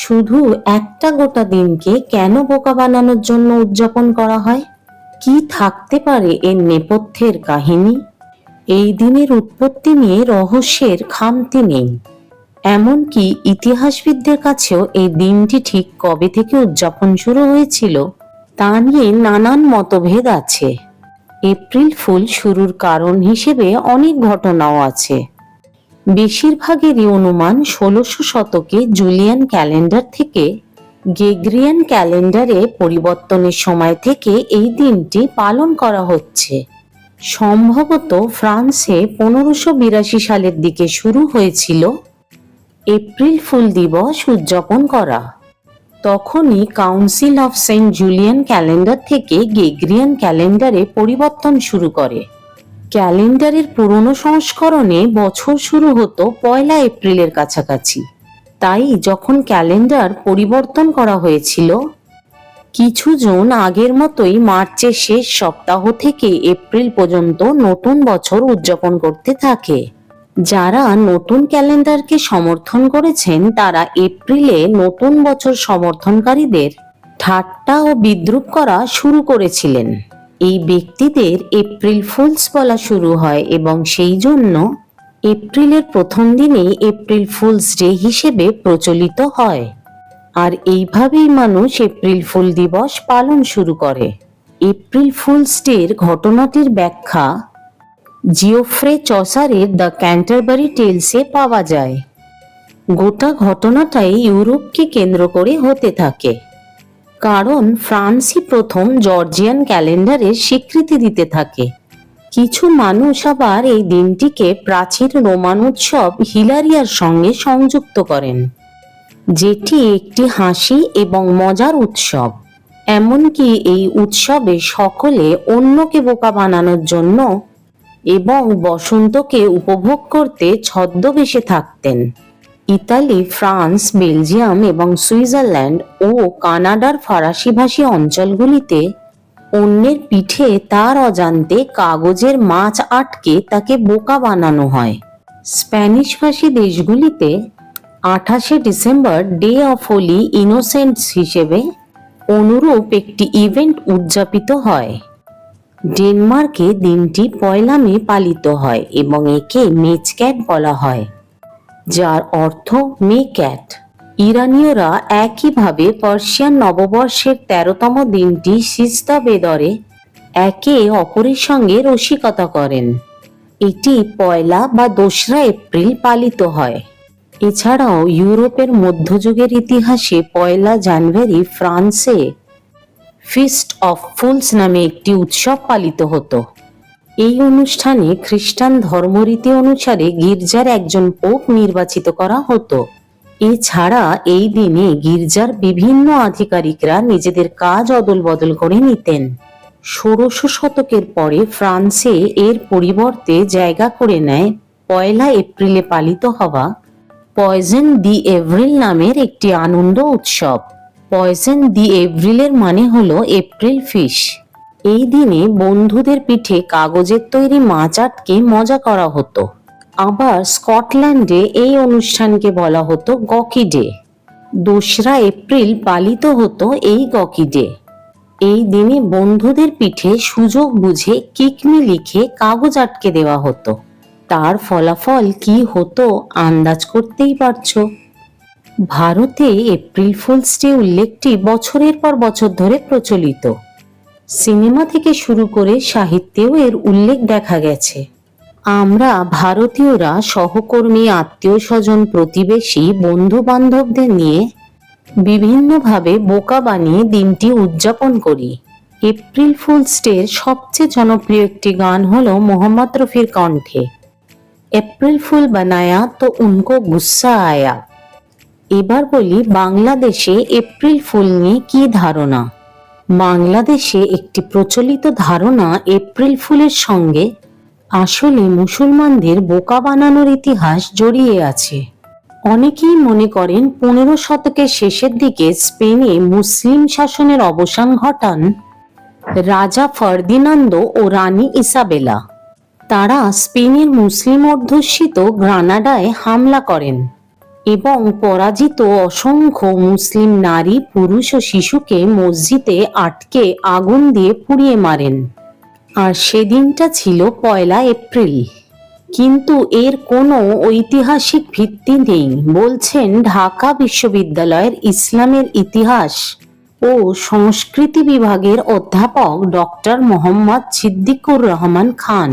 শুধু একটা গোটা দিনকে কেন বোকা বানানোর জন্য উদযাপন করা হয়? কি থাকতে পারে এর নেপথ্যের কাহিনী? এই দিনের উৎপত্তি নিয়ে রহস্যের খামতি নেই। এমনকি ইতিহাসবিদদের কাছেও এই দিনটি ঠিক কবে থেকে উদযাপন শুরু হয়েছিল, তা নিয়ে নানান মতভেদ আছে। এপ্রিল ফুল শুরুর কারণ হিসেবে অনেক ঘটনাও আছে। বেশিরভাগেরই অনুমান ষোলোশো শতকে জুলিয়ান ক্যালেন্ডার থেকে গেগ্রিয়ান ক্যালেন্ডারে পরিবর্তনের সময় থেকে এই দিনটি পালন করা হচ্ছে। সম্ভবত ফ্রান্সে পনেরোশো বিরাশি সালের দিকে শুরু হয়েছিল এপ্রিল ফুল দিবস উদযাপন করা। তখনই council of Saint Julian calendar থেকে গেগ্রিয়ান ক্যালেন্ডারে পরিবর্তন শুরু করে। ক্যালেন্ডারের পুরনো সংস্করণে বছর শুরু হতো পয়লা এপ্রিলের কাছাকাছি। তাই যখন ক্যালেন্ডার পরিবর্তন করা হয়েছিল, কিছু জন আগের মতোই মার্চের শেষ সপ্তাহ থেকে এপ্রিল পর্যন্ত নতুন বছর উদযাপন করতে থাকে। যারা নতুন ক্যালেন্ডারকে সমর্থন করেছেন, তারা এপ্রিলে নতুন বছর সমর্থনকারীদের ঠাট্টা ও বিদ্রুপ করা শুরু করেছিলেন। এই ব্যক্তিদের এপ্রিল ফুলস বলা শুরু হয় এবং সেই জন্য এপ্রিলের প্রথম দিনেই এপ্রিল ফুলস ডে হিসেবে প্রচলিত হয়। আর এইভাবেই মানুষ এপ্রিল ফুল দিবস পালন শুরু করে। এপ্রিল ফুলস ডের ঘটনাটির ব্যাখ্যা, জিওফ্রে চসারের দ্য ক্যান্টারবারি টেলসে পাওয়া যায়। গোটা ঘটনাটাই ইউরোপকে কেন্দ্র করে হতে থাকে। কারণ ফ্রান্সই প্রথম জর্জিয়ান ক্যালেন্ডারের স্বীকৃতি দিতে থাকে। কিছু মানুষ আবার এই দিনটিকে প্রাচীন রোমান উৎসব হিলারিয়ার সঙ্গে সংযুক্ত করেন, যেটি একটি হাসি এবং মজার উৎসব। এমনকি এই উৎসবে সকলে অন্যকে বোকা বানানোর জন্য এবং বসন্তকে উপভোগ করতে ছদ্মবেশে থাকতেন। ইতালি, ফ্রান্স, বেলজিয়াম এবং সুইজারল্যান্ড ও কানাডার ফরাসিভাষী অঞ্চলগুলিতে অন্যের পিঠে তার অজান্তে কাগজের মাছ আটকে তাকে বোকা বানানো হয়। স্প্যানিশভাষী দেশগুলিতে আঠাশে December day of holy innocents হিসেবে অনুরূপ একটি ইভেন্ট উদযাপিত হয়। ডেনমার্কে দিনটি পয়লা মে পালিত হয় এবং একে মেচক্যাট বলা হয়। যার অর্থ মে ক্যাট ইরানীয়রা একইভাবে পার্সিয়ান নববর্ষের তেরোতম দিনটি সিস্তা বেদরে একে অপরের সঙ্গে রসিকতা করেন। এটি পয়লা বা দোসরা এপ্রিল পালিত হয়। এছাড়াও ইউরোপের মধ্যযুগের ইতিহাসে পয়লা জানুয়ারি ফ্রান্সে ফিস্ট অফ ফুলস নামে একটি উৎসব পালিত হতো। এই অনুষ্ঠানে খ্রিস্টান ধর্মরীতি অনুসারে গির্জার একজন পোপ নির্বাচিত করা হতো। এছাড়া এই দিনে গির্জার বিভিন্ন আধিকারিকরা নিজেদের কাজ অদল বদল করে নিতেন। ষোড়শ শতকের পরে ফ্রান্সে এর পরিবর্তে জায়গা করে নেয় পয়লা এপ্রিলে পালিত হওয়া পয়জেন দি এভ্রিল নামের একটি আনন্দ উৎসব। পয়জেন দি এভ্রিলের মানে হলো এপ্রিল ফিশ। এই দিনে বন্ধুদের পিঠে কাগজের তৈরি মাছ আটকে মজা করা হতো। আবার স্কটল্যান্ডে এই অনুষ্ঠানকে বলা হতো গকি ডে। দোসরা এপ্রিল পালিত হতো এই গকি ডে। এই দিনে বন্ধুদের পিঠে সুযোগ বুঝে কিকমি লিখে কাগজ আটকে দেওয়া হতো। তার ফলাফল কি হতো আন্দাজ করতেই পারছ। ভারতে এপ্রিল ফুলস ডে উল্লেখটি বছরের পর বছর ধরে প্রচলিত। সিনেমা থেকে শুরু করে সাহিত্যেও এর উল্লেখ দেখা গেছে। আমরা ভারতীয়রা সহকর্মী আত্মীয় স্বজন প্রতিবেশী বন্ধু বান্ধবদের নিয়ে বিভিন্নভাবে বোকা বানিয়ে দিনটি উদযাপন করি। এপ্রিল ফুলস ডের সবচেয়ে জনপ্রিয় একটি গান হলো মোহাম্মদ রফির কণ্ঠে। এপ্রিল ফুল বানায়া তো উনকো গুসা আয়া। এবার বলি বাংলাদেশে এপ্রিল ফুল নিয়ে কি ধারণা? বাংলাদেশে একটি প্রচলিত ধারণা এপ্রিল ফুলের সঙ্গে আসলে মুসলমানদের বোকা বানানোর ইতিহাস জড়িয়ে আছে। অনেকেই মনে করেন পনেরো শতকের শেষের দিকে স্পেনে মুসলিম শাসনের অবসান ঘটান রাজা ফার্দিনান্দ ও রানী ইসাবেলা। তারা স্পেনের মুসলিম অধ্যুষিত গ্রানাডায় হামলা করেন। এবং পরাজিত অসংখ্য মুসলিম নারী, পুরুষ ও শিশুকে মসজিদে আটকে আগুন দিয়ে পুড়িয়ে মারেন। আর সেদিনটা ছিল পয়লা এপ্রিল। কিন্তু এর কোনো ঐতিহাসিক ভিত্তি নেই, বলছেন ঢাকা বিশ্ববিদ্যালয়ের ইসলামের ইতিহাস ও সংস্কৃতি বিভাগের অধ্যাপক ডক্টর মোহাম্মদ সিদ্দিকুর রহমান খান।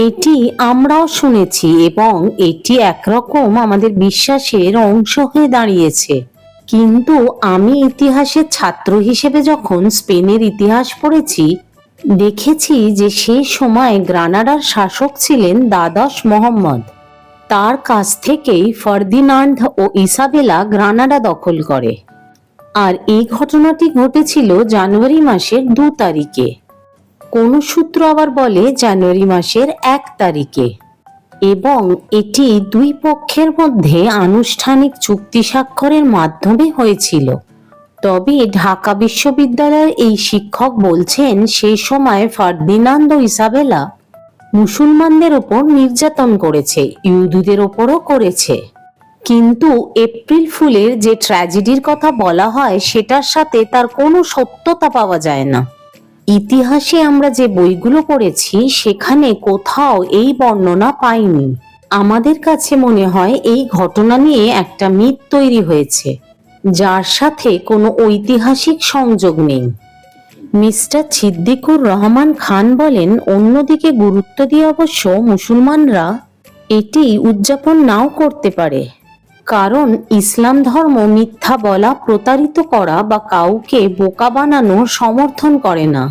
এটি আমরাও শুনেছি এবং এটি একরকম আমাদের বিশ্বাসের অংশ হয়ে দাঁড়িয়েছে। কিন্তু আমি ইতিহাসের ছাত্র হিসেবে যখন স্পেনের ইতিহাস পড়েছি, দেখেছি যে সে সময় গ্রানাডার শাসক ছিলেন দ্বাদশ মোহাম্মদ। তার কাছ থেকেই ফার্দিনান্ড ও ইসাবেলা গ্রানাডা দখল করে। আর এই ঘটনাটি ঘটেছিল জানুয়ারি মাসের দু তারিখে। কোন সূত্র আবার বলে জানুয়ারি মাসের এক তারিখে। এবং এটি দুই পক্ষের মধ্যে আনুষ্ঠানিক চুক্তি স্বাক্ষরের মাধ্যমে হয়েছিল। তবে ঢাকা বিশ্ববিদ্যালয়ের এই শিক্ষক বলছেন সেই সময় ফার্দিনান্দ ইসাবেলা মুসলমানদের ওপর নির্যাতন করেছে, ইহুদিদের ওপরও করেছে। কিন্তু এপ্রিল ফুলের যে ট্র্যাজেডির কথা বলা হয়, সেটার সাথে তার কোনো সত্যতা পাওয়া যায় না। ইতিহাসে আমরা যে বইগুলো পড়েছি, সেখানে কোথাও এই বর্ণনা পাইনি। আমাদের কাছে মনে হয় এই ঘটনা নিয়ে একটা মিথ তৈরি হয়েছে, যার সাথে কোনো ঐতিহাসিক সংযোগ নেই। মিস্টার ছিদ্দিকুর রহমান খান বলেন, অন্যদিকে গুরুত্ব দিয়ে অবশ্য মুসলমানরা এটি উদযাপন নাও করতে পারে। কারণ ইসলাম ধর্ম মিথ্যা বলা প্রতারিত করা বা কাউকে বোকা বানানো সমর্থন করে না।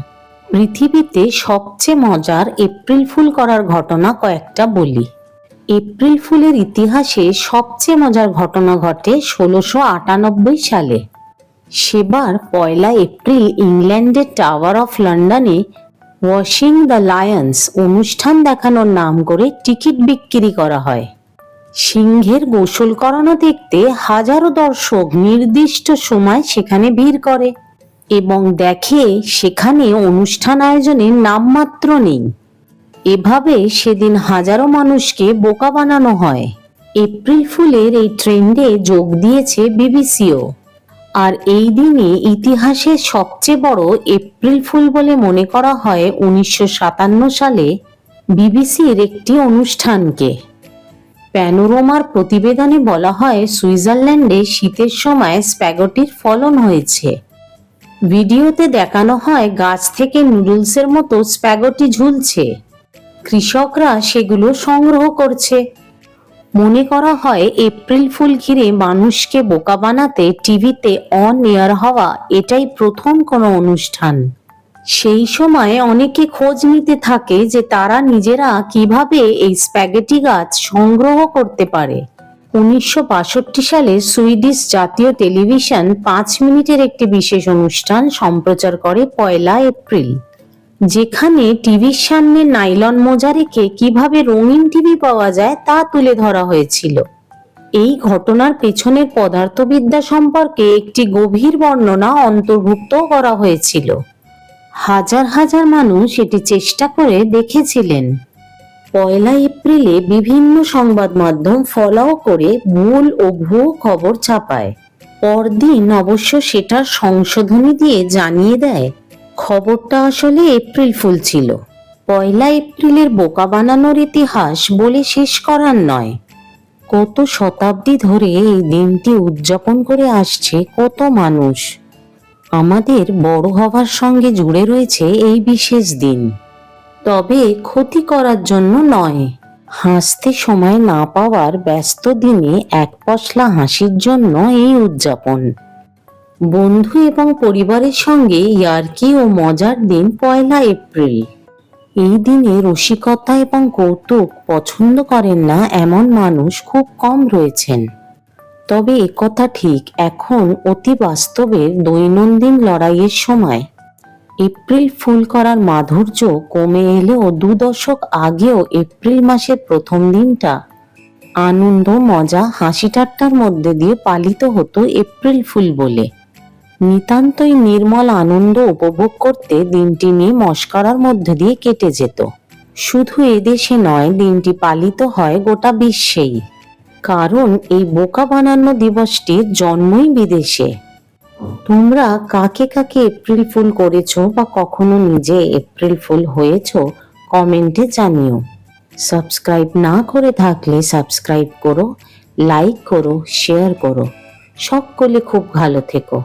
পৃথিবীতে সবচেয়ে মজার এপ্রিল ফুল করার ঘটনা কয়েকটা বলি। এপ্রিল ফুলের ইতিহাসে সবচেয়ে মজার ঘটনা ঘটে ষোলোশো আটানব্বই সালে। সেবার পয়লা এপ্রিল ইংল্যান্ডের টাওয়ার অফ লন্ডনে ওয়াশিং দ্য লায়ন্স অনুষ্ঠান দেখানোর নাম করে টিকিট বিক্রি করা হয়। সিংহের গোসল করানো দেখতে হাজারো দর্শক নির্দিষ্ট সময় সেখানে ভিড় করে। এবং দেখে সেখানে অনুষ্ঠান আয়োজনের নামমাত্র নেই। এভাবে সেদিন হাজারো মানুষকে বোকা বানানো হয়। এপ্রিল ফুলের এই ট্রেন্ডে যোগ দিয়েছে বিবিসিও। আর এই দিনে ইতিহাসের সবচেয়ে বড় এপ্রিল ফুল বলে মনে করা হয় উনিশশো সাতান্ন সালে বিবিসির একটি অনুষ্ঠানকে। প্যানোরোমার প্রতিবেদনে বলা হয় সুইজারল্যান্ডে শীতের সময় স্প্যাগটির ফলন হয়েছে। ভিডিওতে দেখানো হয় গাছ থেকে নুডলসের মতো স্প্যাগটি ঝুলছে। কৃষকরা সেগুলো সংগ্রহ করছে। মনে করা হয় এপ্রিল ফুল ঘিরে মানুষকে বোকা বানাতে টিভিতে অন এয়ার হওয়া এটাই প্রথম কোনো অনুষ্ঠান। সেই সময় অনেকে খোঁজ নিতে থাকে যে তারা নিজেরা কীভাবে এই স্প্যাগেটি গাছ সংগ্রহ করতে পারে। উনিশশো বাষট্টি সালে সুইডিশ জাতীয় টেলিভিশন পাঁচ মিনিটের একটি বিশেষ অনুষ্ঠান সম্প্রচার করে পয়লা এপ্রিল, যেখানে টিভির সামনে নাইলন মোজা রেখে কীভাবে রঙিন টিভি পাওয়া যায় তা তুলে ধরা হয়েছিল। এই ঘটনার পেছনের পদার্থবিদ্যা সম্পর্কে একটি গভীর বর্ণনা অন্তর্ভুক্ত করা হয়েছিল। হাজার হাজার মানুষ এটি চেষ্টা করে দেখেছিলেন। পয়লা এপ্রিলে বিভিন্ন সংবাদ মাধ্যম ফলাও করে ভুল ও ভুয়ো খবর ছাপায়। পরদিন অবশ্য সেটার সংশোধনী দিয়ে জানিয়ে দেয়, খবরটা আসলে এপ্রিল ফুল ছিল। পয়লা এপ্রিলের বোকা বানানোর ইতিহাস বলে শেষ করার নয়। কত শতাব্দী ধরে এই দিনটি উদযাপন করে আসছে কত মানুষ। আমাদের বড় হওয়ার সঙ্গে জুড়ে রয়েছে এই বিশেষ দিন। তবে ক্ষতি করার জন্য নয়। হাসতে সময় না পাওয়ার ব্যস্ত দিনে এক পশলা হাসির জন্য এই উদযাপন। বন্ধু এবং পরিবারের সঙ্গে ইয়ার্কি ও মজার দিন পয়লা এপ্রিল। এই দিনে রসিকতা এবং কৌতুক পছন্দ করেন না এমন মানুষ খুব কম রয়েছেন। তবে একথা ঠিক, এখন অতি বাস্তবের দৈনন্দিন লড়াইয়ের সময়। এপ্রিল ফুল করার মাধুর্য কমে এলেও দু দশক আগেও এপ্রিল মাসের প্রথম দিনটা। আনন্দ, মজা, হাসি ঠাট্টার মধ্যে দিয়ে পালিত হতো এপ্রিল ফুল বলে। নিতান্তই নির্মল আনন্দ উপভোগ করতে দিনটি নিয়ে মস্করার মধ্যে দিয়ে কেটে যেত। শুধু এদেশে নয়, দিনটি পালিত হয় গোটা বিশ্বেই। কারণ এই বোকা বানানো দিবসটির জন্মই বিদেশে। তোমরা কাকে কাকে এপ্রিল ফুল করেছ বা কখনো নিজে এপ্রিল ফুল হয়েছো, কমেন্টে জানিও। সাবস্ক্রাইব না করে থাকলে সাবস্ক্রাইব করো, লাইক করো, শেয়ার করো। সকলে খুব ভালো থেকো।